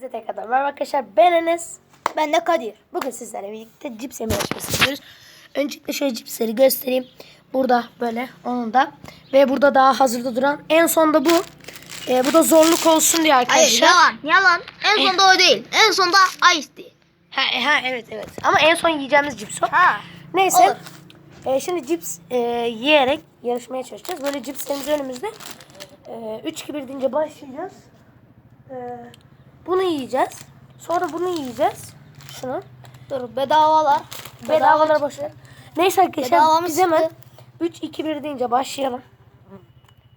Hepinize tekrardan merhaba arkadaşlar. Ben Enes. Ben de Kadir. Bugün sizlerle birlikte cips yemeye çalışıyoruz. Öncelikle şöyle cipsleri göstereyim. Burada böyle onun da. Ve burada daha hazırda duran. En son da bu. Ee, bu da zorluk olsun diye Hayır arkadaşlar. yalan yalan. En sonda o değil. En sonda Ice değil. Ha, ha, evet evet. Ama en son yiyeceğimiz cips o. Ha. Neyse. Olur. Ee, şimdi cips e, yiyerek yarışmaya çalışacağız. Böyle cipslerimiz önümüzde. 3 2 1 deyince başlayacağız. Ee, bunu yiyeceğiz. Sonra bunu yiyeceğiz. Şunu. Dur bedavalar. Bedavalara başlayalım. Neyse arkadaşlar biz hemen çıktı. 3 2 1 deyince başlayalım.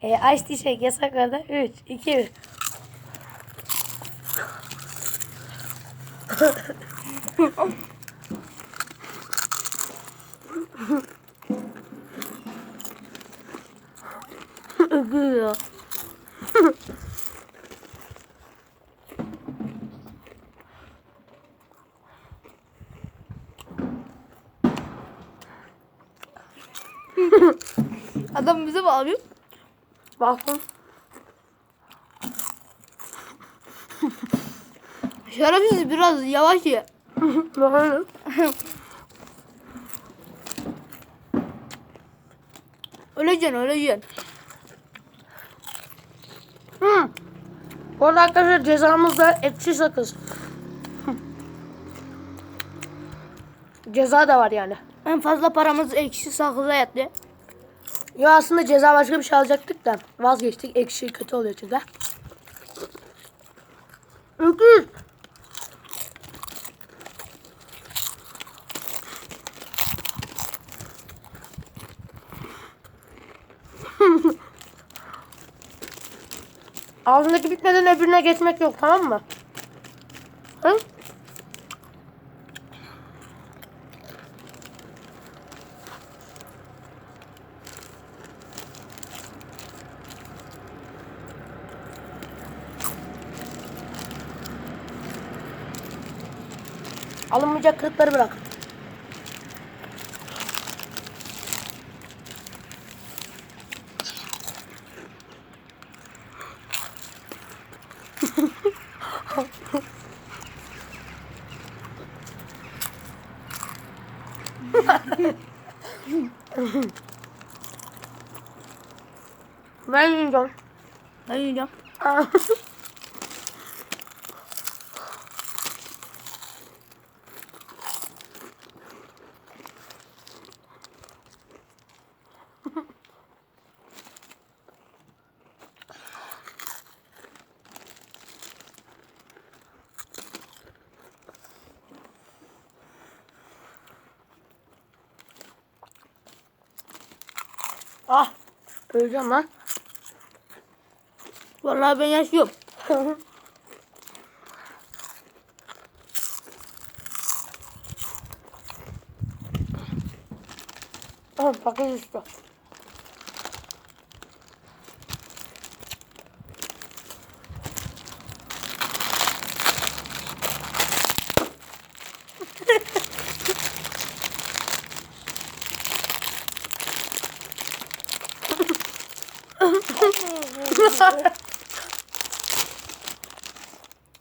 Ee, Ice Tea Shake yasaklarda 3 2 1. Ögüyor. Adam bize bağırıyor. Bakın. Şerefsiz biraz yavaş ye. Öleceksin öleceksin. Hı. Bu arada arkadaşlar cezamız da ekşi sakız. Ceza da var yani. En fazla paramız ekşi sakıza yattı. Ya aslında ceza başka bir şey alacaktık da vazgeçtik. Ekşi kötü oluyor çünkü. Öküz. Ağzındaki bitmeden öbürüne geçmek yok tamam mı? Hı? Alınmayacak kırıkları bırak. ben yiyeceğim. Ben yiyeceğim. ah. Vallahi ben yaşıyorum. Ah, paket üstü.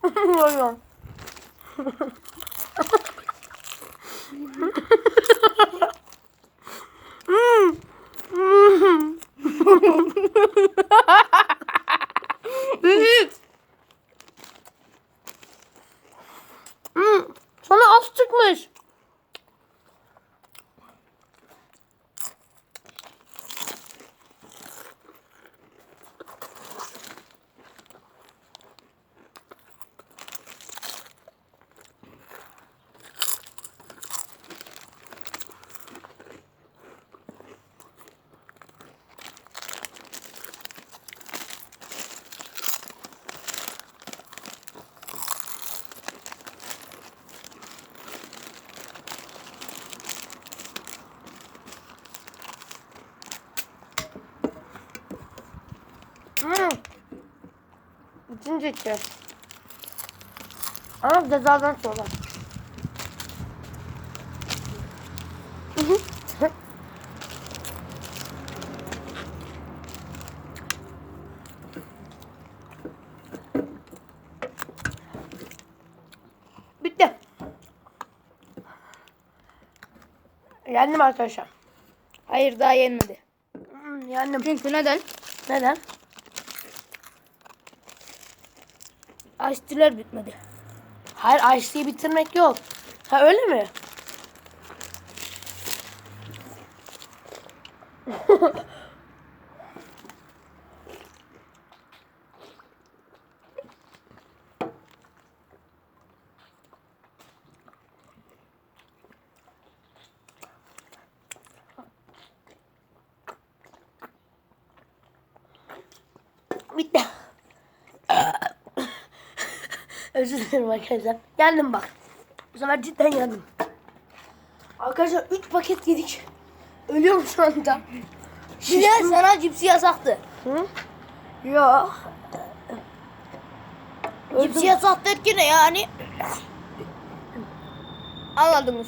Buyurun. Hmm, Sana az çıkmış. Hmm. İkinci içeceğiz. Ama cezadan sonra. Bitti. Yendim arkadaşlar. Hayır daha yenmedi. Hmm, yendim. Çünkü neden? Neden? Açtılar bitmedi. Hayır Ice bitirmek yok. Ha öyle mi? Bitti. Özür dilerim arkadaşlar. Yendim bak. Bu sefer cidden yendim. Arkadaşlar 3 paket yedik. Ölüyorum şu anda. Güzel sana cipsi yasaktı. Hı? Yok. Cipsi yasak derken ne yani? Anladınız.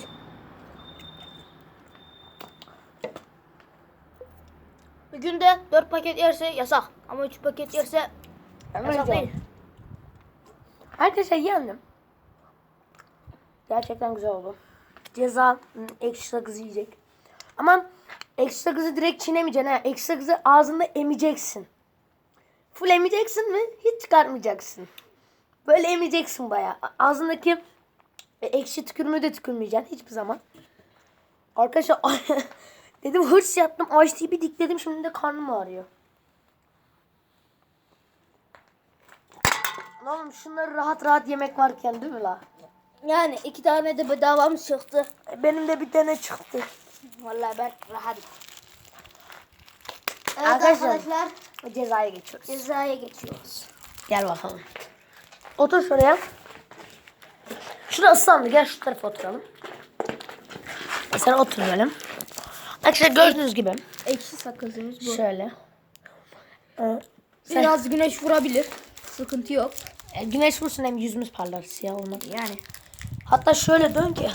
Bir günde 4 paket yerse yasak. Ama 3 paket yerse yasak değil. Arkadaşlar yendim. Gerçekten güzel oldu. Ceza hı, ekşi sakızı yiyecek. Ama ekşi sakızı direkt çiğnemeyeceksin ha. Ekşi sakızı ağzında emeceksin. Full emeceksin mi? Hiç çıkartmayacaksın. Böyle emeceksin bayağı. A- Ağzındaki e, ekşi tükürüğünü de tükürmeyeceksin hiçbir zaman. Arkadaşlar dedim hırs yaptım. Ice bir dikledim şimdi de karnım ağrıyor. Lan Oğlum şunları rahat rahat yemek varken değil mi la? Yani iki tane de bedavamız çıktı. E, Benim de bir tane çıktı. Vallahi ben rahatım. Evet Arkadaşlar. arkadaşlar, Cezaya geçiyoruz. cezaya geçiyoruz. Gel bakalım. Otur şuraya. Şurası ıslandı. Gel şu tarafa oturalım. E sen otur böyle. Arkadaşlar gördüğünüz gibi. Ekşi sakızımız bu. Şöyle. Ee, sen- Biraz güneş vurabilir. Sıkıntı yok. E, güneş vursun hem yüzümüz parlar siyah olmaz. Yani. Hatta şöyle dön ki.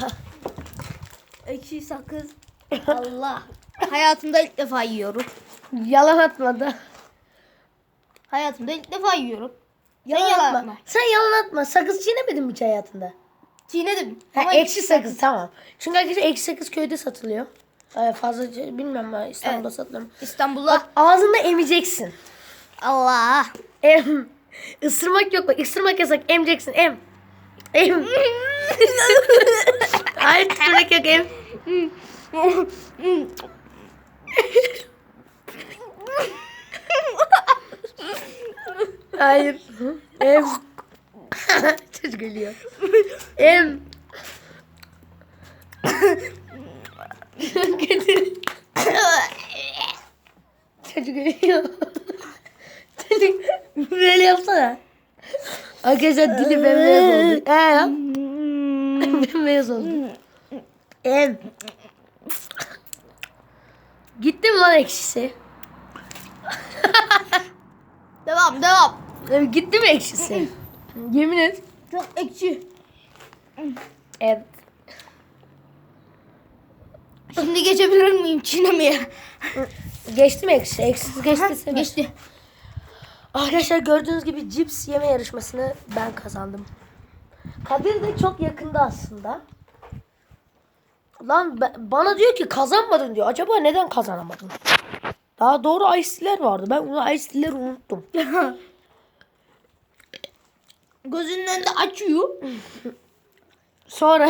Ekşi sakız. Allah. Hayatımda ilk defa yiyorum. yalan atmadı. Hayatımda ilk defa yiyorum. Yalan, yalan atma. atma. Sen yalan atma. Sakız çiğnemedin mi hiç hayatında? Çiğnedim. Ha, Ama ekşi sakız tamam. Çünkü arkadaşlar ekşi sakız köyde satılıyor. Ee, fazla bilmiyorum ben İstanbul'da Evet. satılıyor. İstanbul'da. Bak ağzında emeceksin. Allah. Em. Isırmak yok bak ısırmak yasak emeceksin em. Em. Hayır tükürmek yok em. Hayır. Em. Çocuk gülüyor. Em. Çocuk gülüyor. Böyle yapsana. Arkadaşlar dili bembeyaz oldu. He yap. bembeyaz oldu. Gitti mi lan ekşisi? devam devam. Em, Gitti mi ekşisi? Yemin et. Çok ekşi. Evet. Şimdi geçebilir miyim çiğnemeye? Geçti mi ekşi? Eksiz geçti. Geçti. Arkadaşlar gördüğünüz gibi cips yeme yarışmasını ben kazandım. Kadir de çok yakında aslında. Lan bana diyor ki kazanmadın diyor. Acaba neden kazanamadın? Daha doğru ice'liler vardı. Ben onu ice'lileri unuttum. Gözünün önünde açıyor. Sonra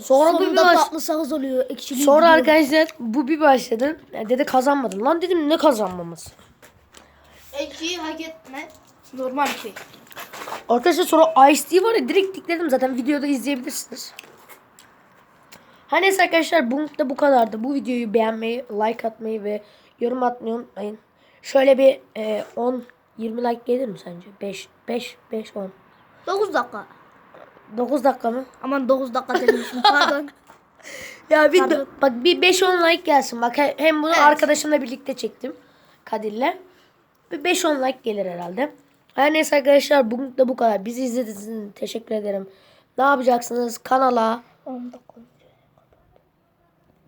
sonra bu bir baş- tatlı sakız oluyor. Ekşili. sonra gidiyor. arkadaşlar bu bir başladı. Dedi kazanmadın. Lan dedim ne kazanmamız? Ekşiyi hak etme. Normal bir şey. Arkadaşlar sonra Ice Tea var ya direkt tıkladım zaten videoda izleyebilirsiniz. Her neyse arkadaşlar bu da bu kadardı. Bu videoyu beğenmeyi, like atmayı ve yorum atmayı unutmayın. Şöyle bir e, 10 20 like gelir mi sence? 5 5 5 10. 9 dakika. 9 dakika mı? Aman 9 dakika demişim pardon. Ya bir Pardon. bak bir 5 10 like gelsin. Bak he- hem bunu Evet. arkadaşımla birlikte çektim. Kadir'le. Bir 5 10 like gelir herhalde. Her neyse arkadaşlar bugün de bu kadar. Bizi izlediğiniz için teşekkür ederim. Ne yapacaksınız? Kanala 10 dakika.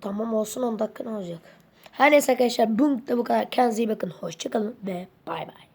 Tamam olsun 10 dakika ne olacak? Her neyse arkadaşlar bugün de bu kadar. Kendinize iyi bakın. Hoşçakalın ve bay bay.